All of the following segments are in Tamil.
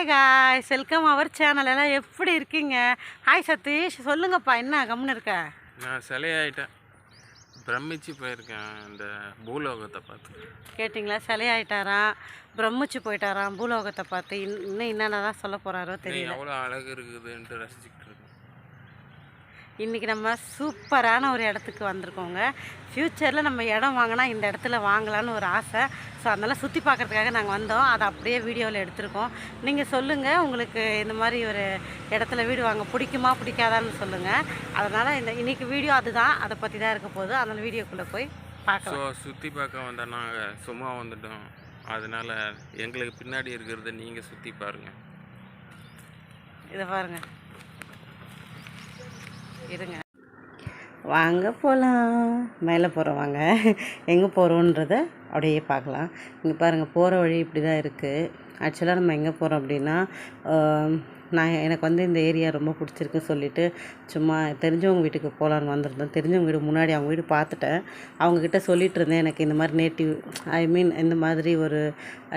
ஹாய் காய் வெல்கம் அவர் சேனல் எல்லாம் எப்படி இருக்கீங்க? ஹாய் சதீஷ். சொல்லுங்கப்பா என்ன கம்முன்னு இருக்க? நான் சிலையாயிட்டேன். பிரமிச்சு போயிருக்கேன் இந்த பூலோகத்தை பார்த்து. கேட்டிங்களா? சிலையாயிட்டாராம். பிரமிச்சு போயிட்டாராம் பூலோகத்தை பார்த்து. இன்- இன்னும் என்னென்னதான் சொல்ல போகிறாரோ நீ தெரியல. எவ்வளோ அழகு இருக்குதுன்ட்டு ரசிச்சுக்கிட்டு இருக்கேன் இன்றைக்கி நம்ம சூப்பரான ஒரு இடத்துக்கு வந்திருக்கோங்க. ஃப்யூச்சரில் நம்ம இடம் வாங்கினா இந்த இடத்துல வாங்கலான்னு ஒரு ஆசை. ஸோ அதனால் சுற்றி பார்க்குறதுக்காக நாங்கள் வந்தோம். அதை அப்படியே வீடியோவில் எடுத்திருக்கோம். நீங்கள் சொல்லுங்கள் உங்களுக்கு இந்த மாதிரி ஒரு இடத்துல வீடு வாங்க பிடிக்குமா பிடிக்காதான்னு சொல்லுங்கள் அதனால் இந்த இன்றைக்கி வீடியோ அதுதான். அதை பற்றி தான் இருக்க போகுது. அதனால் வீடியோக்குள்ளே போய் ஸோ பார்க்கலாம் சுற்றி பார்க்க வந்த நாங்கள் சும்மா வந்துட்டோம். அதனால் எங்களுக்கு பின்னாடி இருக்கிறத நீங்கள் சுற்றி பாருங்கள் இதை பாருங்க. இருங்க. வாங்க போகலாம் மேலே போகிறோம் வாங்க. எங்கே போகிறோன்றத அப்படியே பார்க்கலாம். இங்கே பாருங்கள் போகிற வழி இப்படி தான் இருக்குது ஆக்சுவலாக நம்ம எங்கே போகிறோம் அப்படின்னா நான் எனக்கு வந்து இந்த ஏரியா ரொம்ப பிடிச்சிருக்கு சொல்லிவிட்டு சும்மா தெரிஞ்சவங்க வீட்டுக்கு போகலான்னு வந்திருந்தேன். தெரிஞ்சவங்க வீடு முன்னாடி அவங்க வீடு பார்த்துட்டேன். அவங்கக்கிட்ட சொல்லிகிட்டு இருந்தேன் எனக்கு இந்த மாதிரி நேட்டிவ் ஐ மீன் இந்த மாதிரி ஒரு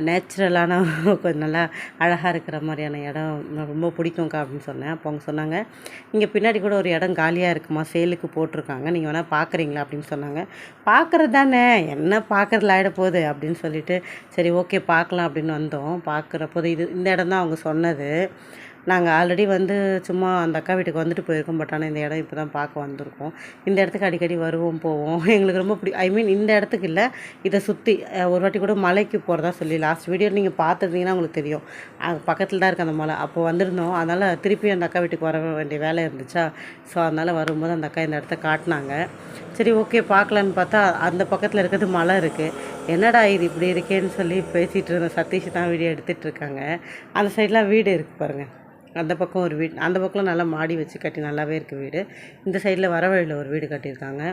நேச்சுரலான கொஞ்சம் நல்லா அழகாக இருக்கிற மாதிரியான இடம் ரொம்ப பிடிக்கும்க்கா அப்படின்னு சொன்னேன். அப்போ அவங்க சொன்னாங்க இங்கே பின்னாடி கூட ஒரு இடம் காலியாக இருக்குமா? சேலுக்கு போட்டிருக்காங்க. நீங்கள் வேணால் பார்க்குறீங்களா? அப்படின்னு சொன்னாங்க. பார்க்குறது தானே என்ன பார்க்குறதுல ஆகிட போகுது? அப்படின்னு சொல்லிட்டு சரி ஓகே பார்க்கலாம் அப்படின்னு வந்தோம். பார்க்குறப்போது இது இந்த இடம் தான் அவங்க சொன்னது. நாங்கள் ஆல்ரெடி வந்து சும்மா அந்த அக்கா வீட்டுக்கு வந்துட்டு போயிருக்கோம். பட் ஆனால் இந்த இடம் இப்போ தான் பார்க்க வந்திருக்கோம். இந்த இடத்துக்கு அடிக்கடி வருவோம் போவோம். எங்களுக்கு ரொம்ப பிடி ஐ மீன் இந்த இடத்துக்கு இல்லை இதை சுற்றி ஒரு வாட்டி கூட மலைக்கு போகிறதா சொல்லி லாஸ்ட் வீடியோ நீங்கள் பார்த்துருந்தீங்கன்னா உங்களுக்கு தெரியும். பக்கத்தில் தான் இருக்குது அந்த மலை. அப்போ வந்திருந்தோம். அதனால் திருப்பி அந்த அக்கா வீட்டுக்கு வர வேண்டிய வேலை இருந்துச்சா? ஸோ அதனால் வரும்போது அந்த அக்கா இந்த இடத்த காட்டினாங்க. சரி ஓகே பார்க்கலான்னு பார்த்தா அந்த பக்கத்தில் இருக்கிறது மலை இருக்குது என்னடா இது இப்படி இருக்கேன்னு சொல்லி பேசிகிட்டு இருந்த சதீஷ் தான் வீடியோ எடுத்துகிட்டு இருக்காங்க. அந்த சைட்லாம் வீடு இருக்குது பாருங்கள் அந்த பக்கம் ஒரு வீடு அந்த பக்கம் நல்லா மாடி வச்சு கட்டி நல்லாவே இருக்குது வீடு. இந்த சைடில் வர வழியில் ஒரு வீடு கட்டியிருக்காங்க.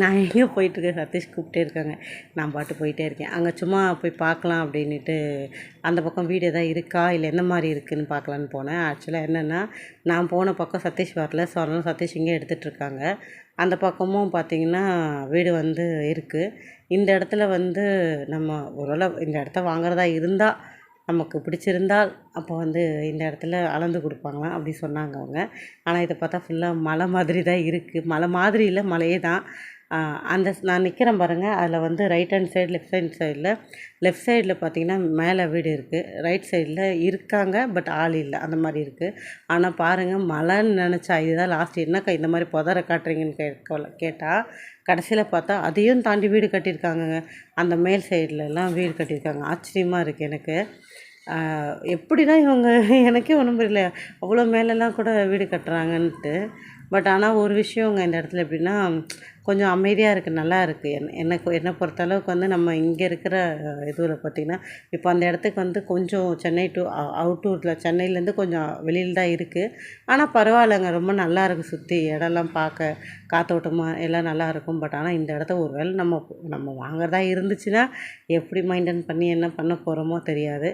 நான் எங்கேயும் போயிட்டுருக்கேன் சதீஷ் கூப்பிட்டே இருக்காங்க. நான் பாட்டு போயிட்டே இருக்கேன். அங்கே சும்மா போய் பார்க்கலாம் அப்படின்ட்டு அந்த பக்கம் வீடு எதாவது இருக்கா? இல்லை என்ன மாதிரி இருக்குதுன்னு பார்க்கலான்னு போனேன். ஆக்சுவலாக என்னென்னா நான் போன பக்கம் சதீஷ் வரல. ஸோ அதனால சதீஷ் இங்கே எடுத்துகிட்டு இருக்காங்க. அந்த பக்கமும் பார்த்திங்கன்னா வீடு வந்து இருக்குது இந்த இடத்துல வந்து நம்ம ஓரளவு இந்த இடத்த வாங்குறதா இருந்தால் நமக்கு பிடிச்சிருந்தால் அப்போ வந்து இந்த இடத்துல அளந்து கொடுப்பாங்களாம் அப்படி சொன்னாங்க அவங்க. ஆனால் இதை பார்த்தா ஃபுல்லாக மலை மாதிரி தான் இருக்குது மலை மாதிரி இல்லை மலையே தான். அந்த நான் நிற்கிறேன் பாருங்கள் அதில் வந்து right hand side left hand சைடில் லெஃப்ட் சைடில் பார்த்தீங்கன்னா மேலே வீடு இருக்குது ரைட் சைடில் இருக்காங்க பட் ஆள் இல்லை. அந்த மாதிரி இருக்குது ஆனால் பாருங்கள் மலைன்னு நினச்சா இதுதான் லாஸ்ட் என்னக்கா இந்த மாதிரி புதரை காட்டுறீங்கன்னு கே கேட்டால் கடைசியில் பார்த்தா அதையும் தாண்டி வீடு கட்டியிருக்காங்கங்க. அந்த மேல் சைட்லலாம் வீடு கட்டியிருக்காங்க. ஆச்சரியமாக இருக்குது எனக்கு. எப்படி தான் இவங்க? எனக்கே ஒன்றும் புரியல. அவ்வளோ மேலெல்லாம் கூட வீடு கட்டுறாங்கன்ட்டு. பட் ஆனால் ஒரு விஷயங்க இந்த இடத்துல எப்படின்னா கொஞ்சம் அமைதியாக இருக்குது நல்லா இருக்குது என் எனக்கு என்னை பொறுத்தளவுக்கு வந்து நம்ம இங்கே இருக்கிற இதுவில் பார்த்திங்கன்னா இப்போ அந்த இடத்துக்கு வந்து கொஞ்சம் சென்னை டு அவுட்டூரில் சென்னையிலேருந்து கொஞ்சம் வெளியில் தான் இருக்குது ஆனால் பரவாயில்லைங்க ரொம்ப நல்லா இருக்குது சுற்றி இடம்லாம் பார்க்க காத்தோட்டமாக எல்லாம் நல்லா இருக்கும். பட் ஆனால் இந்த இடத்த ஒரு வேளை நம்ம நம்ம வாங்குறதா இருந்துச்சுன்னா எப்படி மெயின்டைன் பண்ணி என்ன பண்ண போகிறோமோ தெரியாது.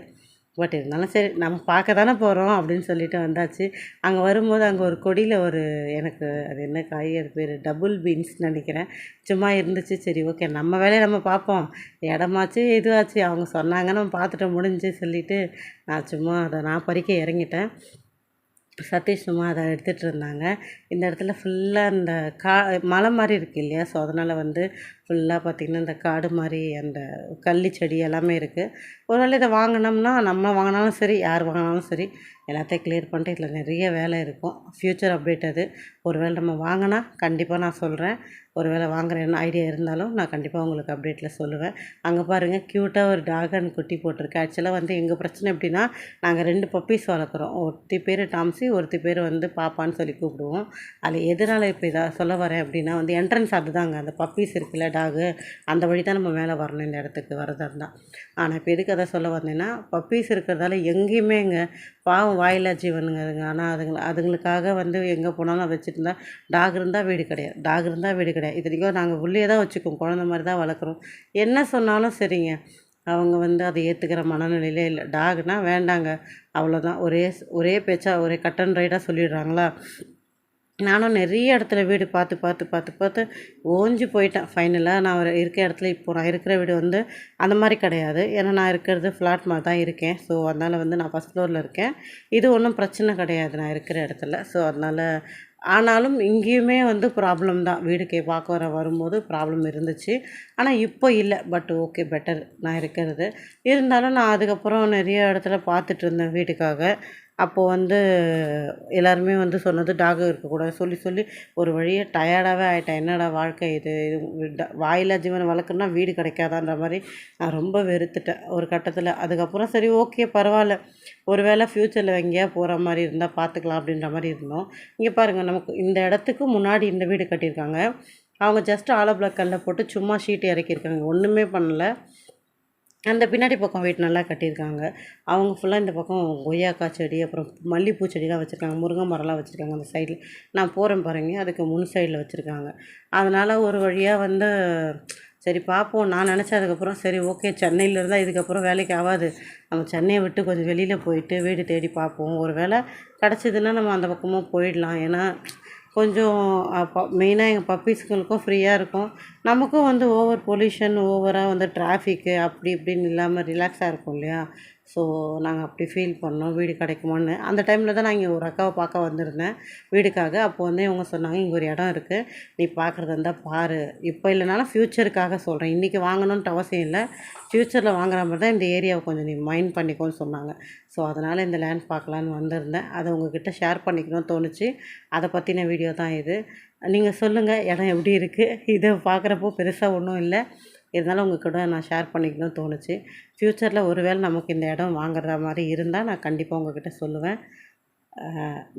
பட் இருந்தாலும் சரி நம்ம பார்க்க தானே போகிறோம் அப்படின்னு சொல்லிட்டு வந்தாச்சு. அங்கே வரும்போது அங்கே ஒரு கொடியில் ஒரு எனக்கு அது என்ன காய் அது பேர் டபுள் பீன்ஸ் நினைக்கிறேன். சும்மா இருந்துச்சு. சரி ஓகே நம்ம வேலையை நம்ம பார்ப்போம். இடமாச்சு இதுவாச்சு. அவங்க சொன்னாங்க நம்ம பார்த்துட்டு முடிஞ்சு சொல்லிவிட்டு நான் சும்மா அதை நான் பறிக்க இறங்கிட்டேன். சதீஷ் சும்மா அதை எடுத்துகிட்டு இருந்தாங்க. இந்த இடத்துல ஃபுல்லாக இந்த கா மலை மாதிரி இருக்குது இல்லையா? ஸோ அதனால் வந்து ஃபுல்லாக பார்த்திங்கன்னா இந்த காடு மாதிரி அந்த கள்ளி செடி எல்லாமே இருக்குது ஒரு வேளை இதை வாங்கினோம்னா நம்ம வாங்கினாலும் சரி யார் வாங்கினாலும் சரி எல்லாத்தையும் கிளியர் பண்ணிட்டு இதில் நிறைய வேலை இருக்கும். ஃப்யூச்சர் அப்டேட் அது. ஒரு வேளை நம்ம வாங்கினா கண்டிப்பாக நான் சொல்கிறேன் ஒருவேளை வாங்குற என்ன ஐடியா இருந்தாலும் நான் கண்டிப்பாக உங்களுக்கு அப்டேட்டில் சொல்லுவேன். அங்கே பாருங்கள் க்யூட்டாக ஒரு டாகன் குட்டி போட்டிருக்கு. ஆக்சுவலாக வந்து எங்கள் பிரச்சனை எப்படின்னா நாங்கள் ரெண்டு பப்பீஸ் வளர்க்குறோம். ஒருத்தி பேர் டாம்ஸி ஒருத்தி பேர் வந்து பாப்பான்னு சொல்லி கூப்பிடுவோம். அதில் எதனால் இப்போ இதாக சொல்ல வரேன் அப்படின்னா வந்து என்ட்ரன்ஸ் அதுதாங்க. அந்த பப்பீஸ் இருக்குல்ல டாகு அந்த வழி தான் நம்ம மேலே வரணும் இந்த இடத்துக்கு வரதாக இருந்தால் ஆனால் இப்போ எதுக்கு அதை சொல்ல வந்தேன்னா பப்பீஸ் இருக்கிறதால எங்கேயுமே இங்கே பாவம் வாயிலா ஜீவனுங்க அதுங்க ஆனால் அதுங்க அதுங்களுக்காக வந்து எங்கே போனாலும் வச்சுருந்தா டாக் இருந்தால் வீடு கிடையாது. டாக் இருந்தால் வீடு கிடையாது. இத்தனைக்கும் நாங்கள் உள்ளே தான் வச்சுக்கோம் குழந்த மாதிரி தான் வளர்க்குறோம். என்ன சொன்னாலும் சரிங்க. அவங்க வந்து அதை ஏற்றுக்கிற மனநிலையிலே இல்லை. டாக்னால் வேண்டாங்க. அவ்வளோதான் ஒரே ஒரே பேச்சா ஒரே கட்டன் ரைடாக சொல்லிடுறாங்களா? நானும் நிறைய இடத்துல வீடு பார்த்து பார்த்து பார்த்து பார்த்து ஓஞ்சு போயிட்டேன். ஃபைனலாக நான் ஒரு இருக்க இடத்துல இப்போ நான் இருக்கிற வீடு வந்து அந்த மாதிரி கிடையாது. ஏன்னா நான் இருக்கிறது ஃப்ளாட் மாதிரி தான் இருக்கேன். ஸோ அதனால் வந்து நான் ஃபஸ்ட் ஃப்ளோரில் இருக்கேன். இது ஒன்றும் பிரச்சனை கிடையாது. நான் இருக்கிற இடத்துல. ஸோ அதனால் ஆனாலும் இங்கேயுமே வந்து ப்ராப்ளம் தான். வீடுக்கு பார்க்க வர வரும்போது ப்ராப்ளம் இருந்துச்சு. ஆனால் இப்போ இல்லை. பட் ஓகே பெட்டர் நான் இருக்கிறது. இருந்தாலும் நான் அதுக்கப்புறம் நிறைய இடத்துல பார்த்துட்டு இருந்தேன் வீட்டுக்காக. அப்போது வந்து எல்லாருமே வந்து சொன்னது டாக் இருக்கக்கூடாது. சொல்லி சொல்லி ஒரு வழியே டயர்டாகவே ஆகிட்டேன் என்னடா வாழ்க்கை இது? இது வாயில்லா ஜீவனை வளர்க்கணும்னா வீடு கிடைக்காதான்ற மாதிரி நான் ரொம்ப வெறுத்துட்டேன் ஒரு கட்டத்தில். அதுக்கப்புறம் சரி ஓகே பரவாயில்ல. ஒரு வேளை ஃப்யூச்சரில் எங்கேயா போகிற மாதிரி இருந்தால் பார்த்துக்கலாம் அப்படின்ற மாதிரி இருந்தோம். இங்கே பாருங்கள் நமக்கு இந்த இடத்துக்கு முன்னாடி இந்த வீடு கட்டியிருக்காங்க. அவங்க ஜஸ்ட் ஆலோ பிளாக் கல்லில் போட்டு சும்மா ஷீட் இறக்கியிருக்காங்க. ஒன்றுமே பண்ணலை. அந்த பின்னாடி பக்கம் வீடு நல்லா கட்டியிருக்காங்க. அவங்க ஃபுல்லாக இந்த பக்கம் கொய்யாக்காய் செடி அப்புறம் மல்லிகைப்பூ செடிலாம் வச்சுருக்காங்க முருங்கை மரம்லாம் வச்சுருக்காங்க அந்த சைடில் நான் போகிறேன் பாருங்க அதுக்கு முன் சைடில் வச்சுருக்காங்க. அதனால் ஒரு வழியாக வந்து சரி பார்ப்போம் நான் நினச்சதுக்கப்புறம் சரி ஓகே சென்னையில் இருந்தால் இதுக்கப்புறம் வேலைக்கு ஆகாது. நம்ம சென்னையை விட்டு கொஞ்சம் வெளியில் போயிட்டு வீடு தேடி பார்ப்போம் ஒரு வேளை கிடச்சிதுன்னா நம்ம அந்த பக்கமும் போயிடலாம். ஏன்னா கொஞ்சம் மெயினாக எங்கள் பப்பீஸ்களுக்கும் ஃப்ரீயாக இருக்கும். நமக்கும் வந்து ஓவர் பொல்யூஷன் ஓவராக வந்து டிராஃபிக்கு அப்படி இப்படின்னு இல்லாமல் ரிலாக்ஸாக இருக்கும் இல்லையா? ஸோ நாங்கள் அப்படி ஃபீல் பண்ணோம். வீடு கிடைக்குமான்னு. அந்த டைமில் தான் நான் இங்கே ஒரு அக்காவை பார்க்க வந்திருந்தேன். வீடுக்காக. அப்போ வந்து இவங்க சொன்னாங்க இங்கே ஒரு இடம் இருக்குது நீ பார்க்குறது இருந்தால் பாரு. இப்போ இல்லைனாலும் ஃப்யூச்சருக்காக சொல்கிறேன் இன்றைக்கி வாங்கணுன்ட்டு அவசியம் இல்லை. ஃப்யூச்சரில் வாங்குற மாதிரி தான் இந்த ஏரியாவை கொஞ்சம் நீ மைண்ட் பண்ணிக்கோன்னு சொன்னாங்க. ஸோ அதனால் இந்த லேண்ட் பார்க்கலான்னு வந்திருந்தேன். அதை உங்ககிட்ட ஷேர் பண்ணிக்கணும்னு தோணுச்சு. அதை பற்றின வீடியோ தான் இது. நீங்கள் சொல்லுங்கள் இடம் எப்படி இருக்குது இதை பார்க்குறப்போ பெருசாக ஒன்றும் இல்லை. இருந்தாலும் உங்கள் கூட நான் ஷேர் பண்ணிக்கணும்னு தோணுச்சு. ஃப்யூச்சரில் ஒருவேளை நமக்கு இந்த இடம் வாங்குற மாதிரி இருந்தால் நான் கண்டிப்பாக உங்ககிட்ட சொல்லுவேன்.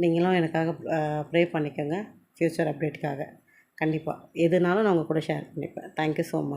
நீங்களும் எனக்காக ப்ரே பண்ணிக்கோங்க. ஃப்யூச்சர் அப்டேட்டுக்காக. கண்டிப்பாக எதுனாலும் நான் உங்கள் கூட ஷேர் பண்ணிப்பேன். Thank you so much